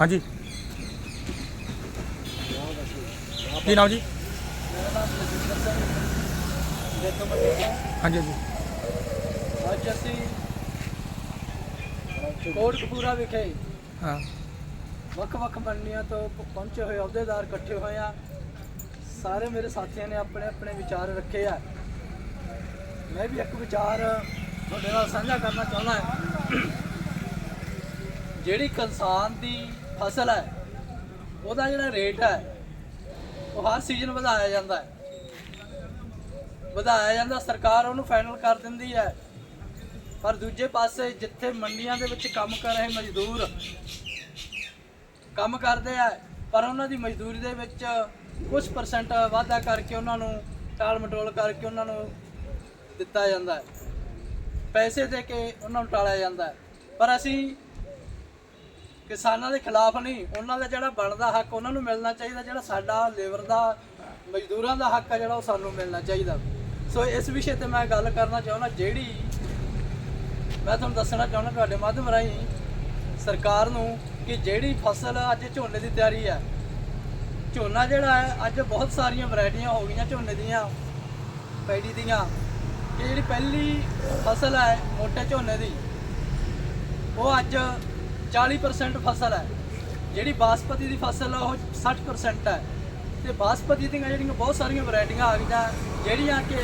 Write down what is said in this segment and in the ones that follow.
ਹਾਂਜੀ। ਕੀ ਨਾਮ ਜੀ? ਹਾਂਜੀ ਹਾਂਜੀ। ਅੱਜ ਅਸੀਂ ਕੋਟਕਪੂਰਾ ਵਿਖੇ ਹਾਂ। ਵੱਖ-ਵੱਖ ਮੰਡੀਆਂ ਤੋਂ ਪਹੁੰਚੇ ਹੋਏ ਅਹੁਦੇਦਾਰ ਇਕੱਠੇ ਹੋਏ ਆ ਸਾਰੇ ਮੇਰੇ ਸਾਥੀਆਂ ਨੇ ਆਪਣੇ ਆਪਣੇ ਵਿਚਾਰ ਰੱਖੇ ਆ। ਮੈਂ ਵੀ ਇੱਕ ਵਿਚਾਰ ਤੁਹਾਡੇ ਨਾਲ ਸਾਂਝਾ ਕਰਨਾ ਚਾਹੁੰਦਾ ਹਾਂ। ਜਿਹੜੀ ਕਿਸਾਨ ਦੀ ਫਸਲ ਹੈ, ਉਹਦਾ ਜਿਹੜਾ ਰੇਟ ਹੈ, ਉਹ ਹਰ ਸੀਜ਼ਨ ਵਧਾਇਆ ਜਾਂਦਾ ਹੈ। ਵਧਾਇਆ ਜਾਂਦਾ, ਸਰਕਾਰ ਉਹਨੂੰ ਫਾਈਨਲ ਕਰ ਦਿੰਦੀ ਹੈ। ਪਰ ਦੂਜੇ ਪਾਸੇ ਜਿੱਥੇ ਮੰਡੀਆਂ ਦੇ ਵਿੱਚ ਕੰਮ ਕਰ ਰਹੇ ਮਜ਼ਦੂਰ ਕੰਮ ਕਰਦੇ ਆ, ਪਰ ਉਹਨਾਂ ਦੀ ਮਜ਼ਦੂਰੀ ਦੇ ਵਿੱਚ ਕੁਝ ਪਰਸੈਂਟ ਵਾਧਾ ਕਰਕੇ ਉਹਨਾਂ ਨੂੰ ਟਾਲ ਮਟੋਲ ਕਰਕੇ ਉਹਨਾਂ ਨੂੰ ਦਿੱਤਾ ਜਾਂਦਾ ਹੈ। ਪੈਸੇ ਦੇ ਕੇ ਉਹਨਾਂ ਨੂੰ ਟਾਲਿਆ ਜਾਂਦਾ ਹੈ। ਪਰ ਅਸੀਂ ਕਿਸਾਨਾਂ ਦੇ ਖਿਲਾਫ ਨਹੀਂ, ਉਹਨਾਂ ਦਾ ਜਿਹੜਾ ਬਣਦਾ ਹੱਕ ਉਹਨਾਂ ਨੂੰ ਮਿਲਣਾ ਚਾਹੀਦਾ, ਜਿਹੜਾ ਸਾਡਾ ਲੇਬਰ ਦਾ, ਮਜ਼ਦੂਰਾਂ ਦਾ ਹੱਕ ਹੈ ਜਿਹੜਾ ਉਹ ਸਾਨੂੰ ਮਿਲਣਾ ਚਾਹੀਦਾ। ਸੋ ਇਸ ਵਿਸ਼ੇ ਤੇ ਮੈਂ ਗੱਲ ਕਰਨਾ ਚਾਹੁੰਦਾ, ਜਿਹੜੀ ਮੈਂ ਤੁਹਾਨੂੰ ਦੱਸਣਾ ਚਾਹੁੰਦਾ ਤੁਹਾਡੇ ਮਾਧਿਅਮ ਰਾਹੀਂ ਸਰਕਾਰ ਨੂੰ ਕਿ ਜਿਹੜੀ ਫਸਲ ਅੱਜ ਝੋਨੇ ਦੀ ਤਿਆਰੀ ਹੈ ਝੋਨਾ ਜਿਹੜਾ ਹੈ, ਅੱਜ ਬਹੁਤ ਸਾਰੀਆਂ ਵੈਰਾਈਟੀਆਂ ਹੋ ਗਈਆਂ ਝੋਨੇ ਦੀਆਂ, ਪੈੜੀ ਦੀਆਂ ਇਹ ਜਿਹੜੀ ਪਹਿਲੀ ਫਸਲ ਹੈ ਮੋਟੇ ਝੋਨੇ ਦੀ, ਉਹ ਅੱਜ 40% ਫਸਲ ਹੈ। ਜਿਹੜੀ ਬਾਸਪਤੀ ਦੀ ਫਸਲ ਆ, ਉਹ 60% ਹੈ। ਤੇ ਬਾਸਪਤੀ ਦੀਆਂ ਜਿਹੜੀਆਂ ਬਹੁਤ ਸਾਰੀਆਂ ਵੈਰਾਈਟੀਆਂ ਆ ਗਈਆਂ, ਜਿਹੜੀਆਂ ਕਿ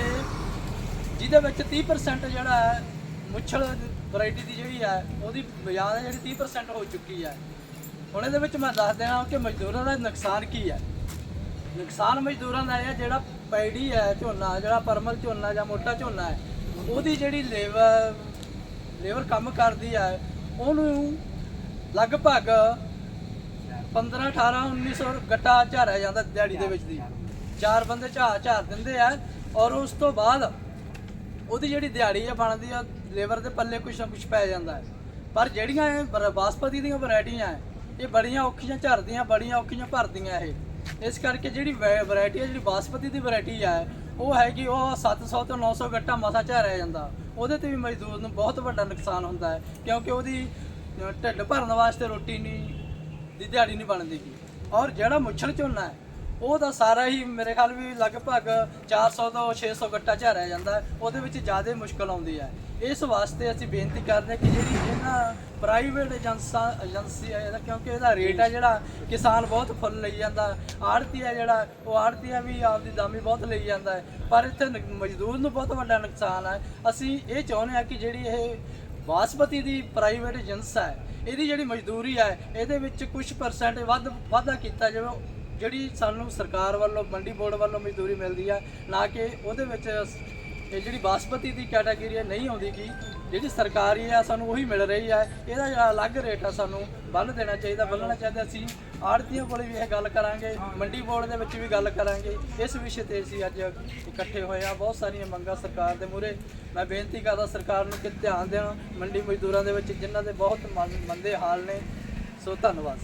ਜਿਹਦੇ ਵਿੱਚ 30% ਜਿਹੜਾ ਹੈ, ਮੁੱਛਲ ਵੈਰਾਈਟੀ ਦੀ ਜਿਹੜੀ ਹੈ, ਉਹਦੀ ਬਾਜ਼ਾਰ ਜਿਹੜੀ 30% ਹੋ ਚੁੱਕੀ ਹੈ। ਹੁਣ ਇਹਦੇ ਵਿੱਚ ਮੈਂ ਦੱਸ ਦੇਣਾ ਕਿ ਮਜ਼ਦੂਰਾਂ ਦਾ ਨੁਕਸਾਨ ਕੀ ਹੈ। ਨੁਕਸਾਨ ਮਜ਼ਦੂਰਾਂ ਦਾ ਇਹ ਜਿਹੜਾ ਪੈੜੀ ਹੈ, ਝੋਨਾ, ਜਿਹੜਾ ਪਰਮਲ ਝੋਨਾ ਜਾਂ ਮੋਟਾ ਝੋਨਾ ਹੈ, ਉਹਦੀ ਜਿਹੜੀ ਲੇਬਰ ਲੇਬਰ ਕੰਮ ਕਰਦੀ ਹੈ, ਉਹਨੂੰ ਲਗਭਗ 15 18 1900 ਗੱਟਾ ਝਾਰਿਆ ਜਾਂਦਾ ਦਿਹਾੜੀ ਦੇ ਵਿੱਚ ਦੀ। ਚਾਰ ਬੰਦੇ ਝਾੜ ਝਾੜ ਦਿੰਦੇ ਆ ਔਰ ਉਸ ਤੋਂ ਬਾਅਦ ਉਹਦੀ ਜਿਹੜੀ ਦਿਹਾੜੀ ਆ ਬਣਦੀ ਆ, ਲੇਬਰ ਦੇ ਪੱਲੇ ਕੁਛ ਨਾ ਕੁਛ ਪੈ ਜਾਂਦਾ ਹੈ। ਪਰ ਜਿਹੜੀਆਂ ਇਹ ਬਰ- ਬਾਸਪਤੀ ਦੀਆਂ ਵੈਰਾਈਟੀਆਂ ਹੈ, ਇਹ ਬੜੀਆਂ ਔਖੀਆਂ ਝੜਦੀਆਂ ਬੜੀਆਂ ਔਖੀਆਂ ਭਰਦੀਆਂ ਇਹ। ਇਸ ਕਰਕੇ ਜਿਹੜੀ ਵੈਰਾਈਟੀ ਹੈ ਜਿਹੜੀ ਬਾਸਪਤੀ ਦੀ ਵੈਰਾਈਟੀ ਹੈ ਉਹ ਹੈ ਕਿ ਉਹ 700 ਤੋਂ 900 ਗੱਟਾ ਮਸਾ ਝਾਰਿਆ ਜਾਂਦਾ। ਉਹਦੇ ਤੇ ਵੀ ਮਜ਼ਦੂਰ ਨੂੰ ਬਹੁਤ ਵੱਡਾ ਨੁਕਸਾਨ ਹੁੰਦਾ ਹੈ, ਕਿਉਂਕਿ ਉਹਦੀ ਢਿੱਡ ਭਰਨ ਵਾਸਤੇ ਰੋਟੀ ਨਹੀਂ, ਦੀ ਦਿਹਾੜੀ ਨਹੀਂ ਬਣਦੀ ਗੀ ਔਰ ਜਿਹੜਾ ਮੁੱਛਲ ਝੋਨਾ ਹੈ, ਉਹ ਤਾਂ ਸਾਰਾ ਹੀ ਮੇਰੇ ਖਿਆਲ ਵੀ ਲਗਭਗ 400 ਤੋਂ 600 ਗੱਟਾ ਝਾਰਿਆ ਜਾਂਦਾ ਹੈ, ਉਹਦੇ ਵਿੱਚ ਜ਼ਿਆਦਾ ਮੁਸ਼ਕਲ ਆਉਂਦੀ ਹੈ। ਇਸ ਵਾਸਤੇ ਅਸੀਂ ਬੇਨਤੀ ਕਰਦੇ ਹਾਂ ਕਿ ਜਿਹੜੀ ਇਹਨਾਂ ਪ੍ਰਾਈਵੇਟ ਏਜੰਸਾਂ, ਏਜੰਸੀ ਹੈ ਇਹਦਾ, ਕਿਉਂਕਿ ਇਹਦਾ ਰੇਟ ਹੈ ਜਿਹੜਾ ਕਿਸਾਨ ਬਹੁਤ ਫੁੱਲ ਲਈ ਜਾਂਦਾ ਆੜਤੀ ਹੈ ਜਿਹੜਾ, ਉਹ ਆੜਤੀਆ ਵੀ ਆਪਦੀ ਦਾਮੀ ਬਹੁਤ ਲਈ ਜਾਂਦਾ ਹੈ। ਪਰ ਇੱਥੇ ਨ- ਮਜ਼ਦੂਰ ਨੂੰ ਬਹੁਤ ਵੱਡਾ ਨੁਕਸਾਨ ਹੈ। ਅਸੀਂ ਇਹ ਚਾਹੁੰਦੇ ਹਾਂ ਕਿ ਜਿਹੜੀ ਇਹ ਬਾਸਪਤੀ ਦੀ ਪ੍ਰਾਈਵੇਟ ਏਜੰਸ ਹੈ, ਇਹਦੀ ਜਿਹੜੀ ਮਜ਼ਦੂਰੀ ਹੈ, ਇਹਦੇ ਵਿੱਚ ਕੁਝ ਪਰਸੈਂਟ ਵੱਧ, ਵਾਧਾ ਕੀਤਾ ਜਾਵੇ, ਜਿਹੜੀ ਸਾਨੂੰ ਸਰਕਾਰ ਵੱਲੋਂ, ਮੰਡੀ ਬੋਰਡ ਵੱਲੋਂ ਮਜ਼ਦੂਰੀ ਮਿਲਦੀ ਹੈ, ਨਾ ਕਿ ਉਹਦੇ ਵਿੱਚ ਇਹ ਜਿਹੜੀ ਬਾਸਪਤੀ ਦੀ ਕੈਟਾਗਰੀ ਹੈ, ਨਹੀਂ ਆਉਂਦੀ ਗੀ। ਜਿਹੜੀ ਸਰਕਾਰੀ ਆ, ਸਾਨੂੰ ਉਹੀ ਮਿਲ ਰਹੀ ਹੈ ਇਹਦਾ ਜਿਹੜਾ ਅਲੱਗ ਰੇਟ ਆ ਸਾਨੂੰ, ਬੰਨ ਦੇਣਾ ਚਾਹੀਦਾ, ਬੰਨਣਾ ਚਾਹੀਦਾ। ਅਸੀਂ ਆੜਤੀਆਂ ਕੋਲੇ ਵੀ ਇਹ ਗੱਲ ਕਰਾਂਗੇ, ਮੰਡੀ ਬੋਰਡ ਦੇ ਵਿੱਚ ਵੀ ਗੱਲ ਕਰਾਂਗੇ। ਇਸ ਵਿਸ਼ੇ ਤੇ ਅਸੀਂ ਅੱਜ ਇਕੱਠੇ ਹੋਏ ਆ। ਬਹੁਤ ਸਾਰੀਆਂ ਮੰਗਾਂ ਸਰਕਾਰ ਦੇ ਮੂਹਰੇ। ਮੈਂ ਬੇਨਤੀ ਕਰਦਾ ਸਰਕਾਰ ਨੂੰ ਕਿ ਧਿਆਨ ਦੇਣ। ਮੰਡੀ ਮਜ਼ਦੂਰਾਂ ਦੇ ਵਿੱਚ ਜਿਨ੍ਹਾਂ ਦੇ ਬਹੁਤ ਮੰ- ਮੰਦੇ ਹਾਲ ਨੇ। ਸੋ ਧੰਨਵਾਦ